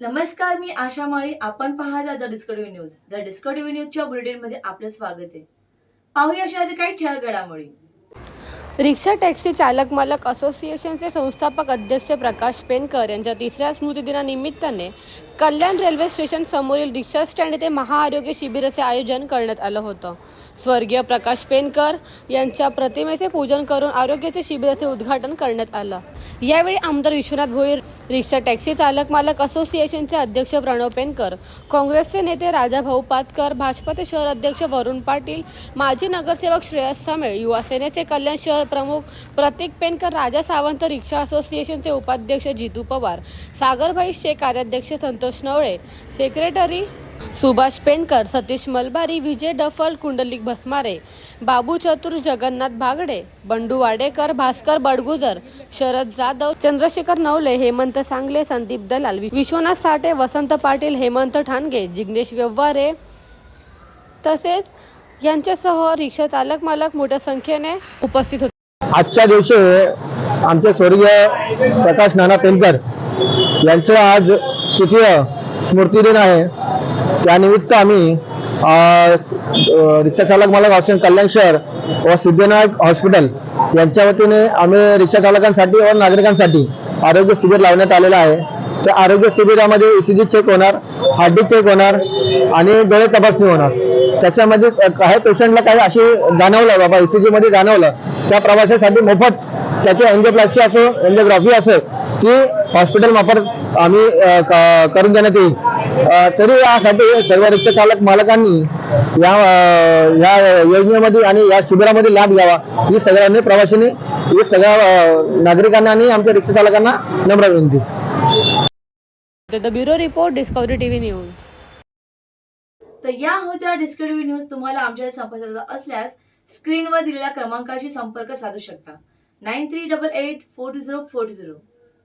नमस्कार मी आशा माळी. आपण पाहता the Discovery news. The Discovery न्यूजच्या बुलेटिनमध्ये आपलं स्वागत आहे. पाहूया अशा काही ठळक घडामोडी रिक्षा टॅक्सी चालक मालक असोसिएशनचे संस्थापक अध्यक्ष प्रकाश पेनकर यांच्या तिसऱ्या स्मृतिदिनानिमित्ताने कल्याण रेल्वे स्टेशन समोरील रिक्षा स्टँड येथे महाआरोग्य शिबिराचे आयोजन करण्यात आलं होतं. स्वर्गीय प्रकाश पेनकर यांच्या प्रतिमेचे पूजन करून आरोग्याचे शिबिराचे उद्घाटन करण्यात आलं. यावेळी आमदार विश्वनाथ भोईर रिक्षा टॅक्सी चालक मालक असोसिएशनचे अध्यक्ष प्रणव पेनकर काँग्रेसचे नेते राजाभाऊ पातकर भाजपाचे शहर अध्यक्ष वरुण पाटील माजी नगरसेवक श्रेयस सामेळ युवा सेनेचे कल्याण शहर प्रमुख प्रतीक पेनकर राजा सावंत रिक्षा असोसिएशनचे उपाध्यक्ष जितू पवार सागरभाई शेख कार्याध्यक्ष संतोष नवळे सेक्रेटरी सुभाष पेंडकर सतीश मलबारी विजय डफल कुंडलिक भस्मारे बाबू चतुर जगन्नाथ भागडे बंडू वाडेकर भास्कर बडगुजर शरद जाधव चंद्रशेखर नवले हेमंत सांगले संदीप दलाल विश्वनाथ साठे वसंत पाटील हेमंत ठाणगे जिग्नेश व्यवहारे तसेच यांच्यासह रिक्षा चालक मालक मोठ्या संख्येने उपस्थित होते. आजच्या दिवशी आमचे स्वर्गीय प्रकाश नाना पेंडकर यांचं आज तृतीय स्मृतिदिन आहे. त्यानिमित्त आम्ही रिक्षा चालक मालक हॉस्टेल कल्याण शहर व सिद्धविनायक हॉस्पिटल यांच्या वतीने आम्ही रिक्षा चालकांसाठी व नागरिकांसाठी आरोग्य शिबिर लावण्यात आलेलं आहे. त्या आरोग्य शिबिरामध्ये ईसीजी चेक होणार हार्टबीट चेक होणार आणि डोळे तपासणी होणार. त्याच्यामध्ये काही पेशंटला काही अशी जाणवलं बाबा ECG मध्ये जाणवलं. त्या प्रवासासाठी मोफत त्याची एन्जिओप्लास्टी असो एन्जिओग्राफी असो ती हॉस्पिटल मार्फत आम्ही क- करून देण्यात येईल. तरी यासाठी सर्व रिक्षा चालक मालकांनी या या योजनेमध्ये आणि या शिबिरामध्ये लाभ घ्यावा. ही सगळ्यांनी प्रवाशांनी ही सगळ्या नागरिकांना आणि आमच्या रिक्षा चालकांना नम्र विनंती. The bureau report Discovery TV news तर या होत्या डिस्कवरी न्यूज तुम्हाला आमच्या संपर्काचा असल्यास स्क्रीनवर दिलेल्या क्रमांकाशी संपर्क साधू शकता. Nine three double eight four two zero four two zero